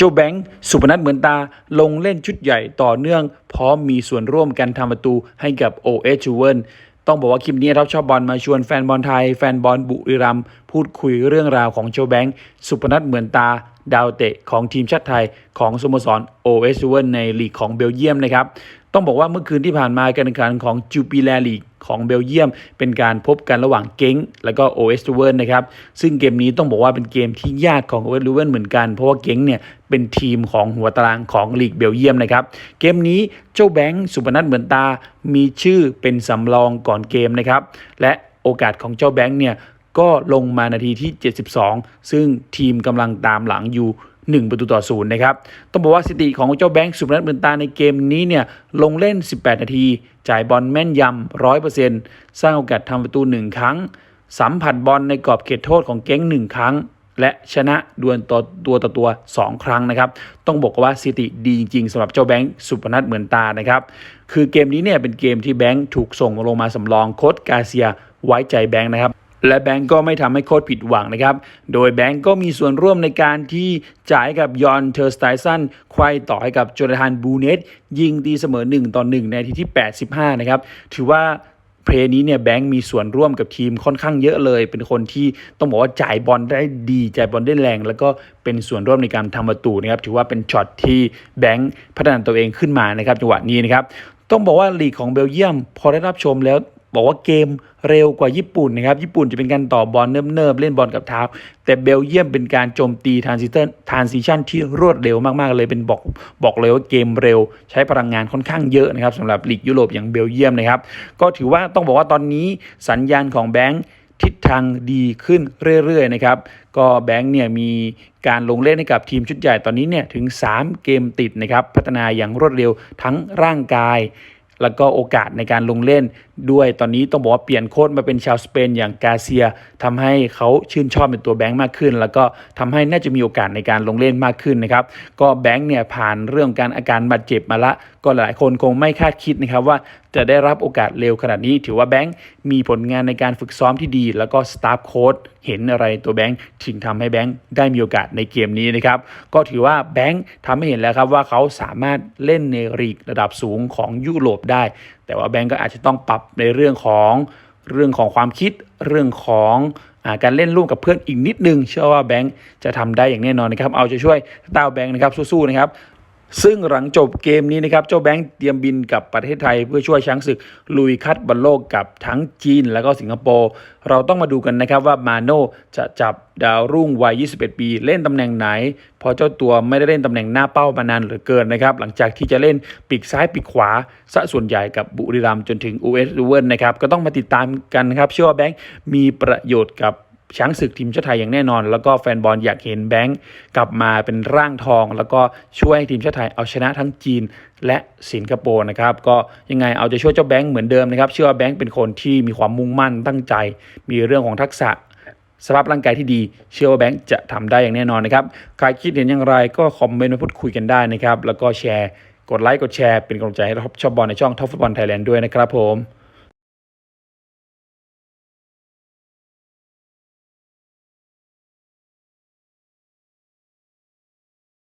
โจแบงค์สุพนัทเหมือนตาลงเล่นชุดใหญ่ต่อเนื่อง พร้อมมีส่วนร่วมกันทำประตูให้กับ o อเจูเวนต้องบอกว่าคลิปนี้รับชอบบอลมาชวนแฟนบอลไทย แฟนบอลบุรีรัมพูดคุยเรื่องราวของโจแบงค์สุพนัทเหมือนตา ดาวเตะของทีมชาติไทยของสโมสร o อเจูเวนในลีกของเบลเยียมนะครับ ต้องบอกว่าเมื่อคืนที่ผ่านมาการแข่งขันของจูปิแลลีก ของเบลเยียม เป็นการพบกันระหว่างเก้งแล้วก็โอเอสลูเวนนะครับ ซึ่งเกมนี้ต้องบอกว่าเป็นเกมที่ยากของโอเอสลูเวนเหมือนกัน เพราะว่าเก้งเนี่ยเป็นทีมของหัวตารางของลีกเบลเยียมนะครับ เกมนี้เจ้าแบงค์สุพนัทเหมือนตา มีชื่อเป็นสำรองก่อนเกมนะครับ และโอกาสของเจ้าแบงค์เนี่ยก็ลงมานาทีที่ 72 ซึ่งทีมกำลังตามหลังอยู่ 1 ประตูต่อศูนย์นะครับ ต้องบอกว่าสติของเจ้าแบงค์สุพนัทเหมือนตาในเกมนี้เนี่ยลงเล่น 18 นาที จ่ายบอลแม่นยำ100%สร้างโอกาสทำประตู 1 ครั้ง สัมผัสบอลในกรอบเขตโทษของเก้ง 1 ครั้ง และชนะดวลต่อตัวต่อตัว 2 ครั้งนะครับ ต้องบอกว่าสิติดีจริงๆสำหรับเจ้าแบงค์สุพนัทเหมือนตานะครับ คือเกมนี้เนี่ยเป็นเกมที่แบงค์ถูกส่งลงมาสำรองโค้ชกาเซียไว้ใจแบงค์นะครับ และแบงก์ก็ไม่ทำให้โค้ชผิดหวังนะครับ โดยแบงก์ก็มีส่วนร่วมในการที่จ่ายกับยอนเทอร์สไตสันควายต่อให้กับโจนาธานบูเนตยิงตีเสมอ 1 ต่อ 1 ในนทีที่ 85 นะครับ ถือว่าเพลย์นี้เนี่ยแบงก์มีส่วนร่วมกับทีมค่อนข้างเยอะเลย เป็นคนที่ต้องบอกว่าจ่ายบอลได้ดีจ่ายบอลได้แรง แล้วก็เป็นส่วนร่วมในการทำประตูนะครับถือว่าเป็นช็อตที่แบงก์พัฒนาตัวเองขึ้นมานะครับจังหวะนี้นะครับต้องบอกว่าลีกของเบลเยียม พอได้รับชมแล้ว บอกว่าเกมเร็วกว่าญี่ปุ่นนะครับ ญี่ปุ่นจะเป็นการต่อบอลเนิบๆเล่นบอลกับเท้า แต่เบลเยียมเป็นการโจมตีทรานซิเตอร์ทรานซิชันที่รวดเร็วมากๆเลยเป็นบอกบอกเลยว่าเกมเร็ว ใช้พลังงานค่อนข้างเยอะนะครับสำหรับลีกยุโรปอย่างเบลเยียมนะครับก็ถือว่าต้องบอกว่าตอนนี้สัญญาณของแบงค์ทิศทางดีขึ้นเรื่อยๆนะครับ ก็แบงค์เนี่ยมีการลงเล่นให้กับทีมชุดใหญ่ตอนนี้เนี่ยถึง 3 เกมติดนะครับ พัฒนาอย่างรวดเร็วทั้งร่างกาย แล้วก็โอกาสในการลงเล่นด้วยตอนนี้ต้องบอกว่าเปลี่ยนโค้ดมาเป็นชาวสเปนอย่างกาเซียทำให้เขาชื่นชอบเป็นตัวแบงค์มากขึ้น แล้วก็ทำให้น่าจะมีโอกาสในการลงเล่นมากขึ้นนะครับก็แบงค์เนี่ยผ่านเรื่องการอาการบาดเจ็บมาละ ก็หลายคนคงไม่คาดคิดนะครับว่าจะได้รับโอกาสเร็วขนาดนี้ ถือว่าแบงค์มีผลงานในการฝึกซ้อมที่ดี แล้วก็สตาฟโค้ด เห็นอะไรตัวแบงค์ถึงทำให้แบงค์ได้มีโอกาสในเกมนี้นะครับ ก็ถือว่าแบงค์ทำให้เห็นแล้วครับว่าเขาสามารถเล่นในรีกระดับสูงของยุโรปได้ แต่ว่าแบงก์ก็อาจจะต้องปรับในเรื่องของเรื่องของความคิดเรื่องของอการเล่นร่วมกับเพื่อนอีกนิดนึง เชื่อว่าแบงก์จะทำได้อย่างแน่นอนนะครับ เอาใจะช่วยเต้าแบงก์นะครับสู้ๆนะครับ ซึ่งหลังจบเกมนี้นะครับ เจ้าแบงค์เตรียมบินกับประเทศไทย เพื่อช่วยช้างศึกลุยคัดบอลโลกกับทั้งจีนและก็สิงคโปร์ เราต้องมาดูกันนะครับว่ามาโน่จะจับดาวรุ่งวัย 21 ปีเล่นตำแหน่งไหนพราะเจ้าตัวไม่ได้เล่นตำแหน่งหน้าเป้ามานานเหลือเกินนะครับ หลังจากที่จะเล่นปีกซ้ายปีกขวาซะส่วนใหญ่กับบุรีรัมย์จนถึง US เวิร์นะครับ ก็ต้องมาติดตามกันนะครับ เชื่อว่าแบงค์มีประโยชน์กับ ช้างศึกทีมชาติไทยอย่างแน่นอน แล้วก็แฟนบอลอยากเห็นแบงค์กลับมาเป็นร่างทอง แล้วก็ช่วยให้ทีมชาติไทยเอาชนะทั้งจีนและสิงคโปร์นะครับ ก็ยังไงเอาใจะช่วยเจ้าแบงค์เหมือนเดิมนะครับเชื่อว่าแบงค์เป็นคนที่มีความมุ่งมั่นตั้งใจ มีเรื่องของทักษะสภาพร่างกายที่ดี เชื่อว่าแบงค์จะทำได้อย่างแน่นอนนะครับ ใครคิดเห็นอย่างไรก็คอมเมนต์มาพูดคุยกันได้นะครับ แล้วก็แชร์ กดไลค์ กดแชร์ เป็นกำลังใจให้เราชอบบอลในช่องท็อปฟุตบอลไทยแลนด์ด้วยนะครับผม